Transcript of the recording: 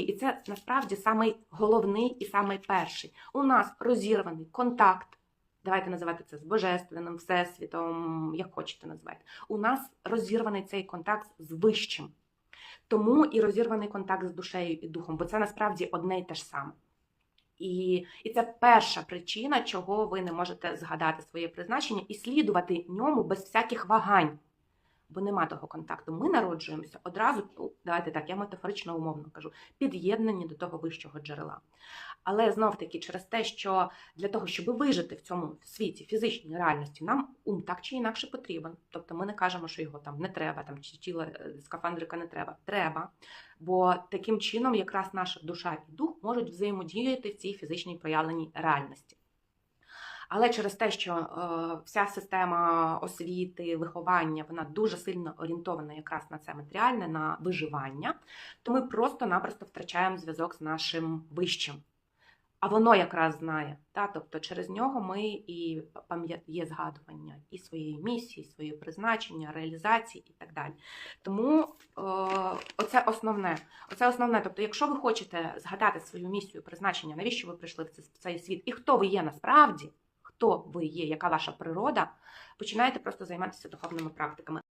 другий, і це насправді самий головний і самий перший. У нас розірваний контакт. Давайте називати це з божественним, всесвітом, як хочете назвати. У нас розірваний цей контакт з вищим. Тому і розірваний контакт з душею і духом, бо це насправді одне й те ж саме. І, і це перша причина, чого ви не можете згадати своє призначення і слідувати ньому без всяких вагань. Бо нема того контакту. Ми народжуємося одразу, ну, давайте так, я метафорично умовно кажу, під'єднані до того вищого джерела. Але знов таки через те, що для того, щоб вижити в цьому світі, фізичній реальності, нам ум так чи інакше потрібен. Тобто ми не кажемо, що його там не треба, там чи тіла е, скафандрика не треба. Треба. Бо таким чином якраз наша душа і дух можуть взаємодіяти в цій фізичній проявленій реальності. Але через те, що е, вся система освіти, виховання, вона дуже сильно орієнтована якраз на це матеріальне, на виживання, то ми просто-напросто втрачаємо зв'язок з нашим вищим. А воно якраз знає. Та? Тобто через нього ми і є згадування і своєї місії, своєї призначення, реалізації і так далі. Тому е, оце основне. Оце основне. Тобто, якщо ви хочете згадати свою місію, призначення, навіщо ви прийшли в цей світ, і хто ви є насправді, хто ви є, яка ваша природа, починаєте просто займатися духовними практиками.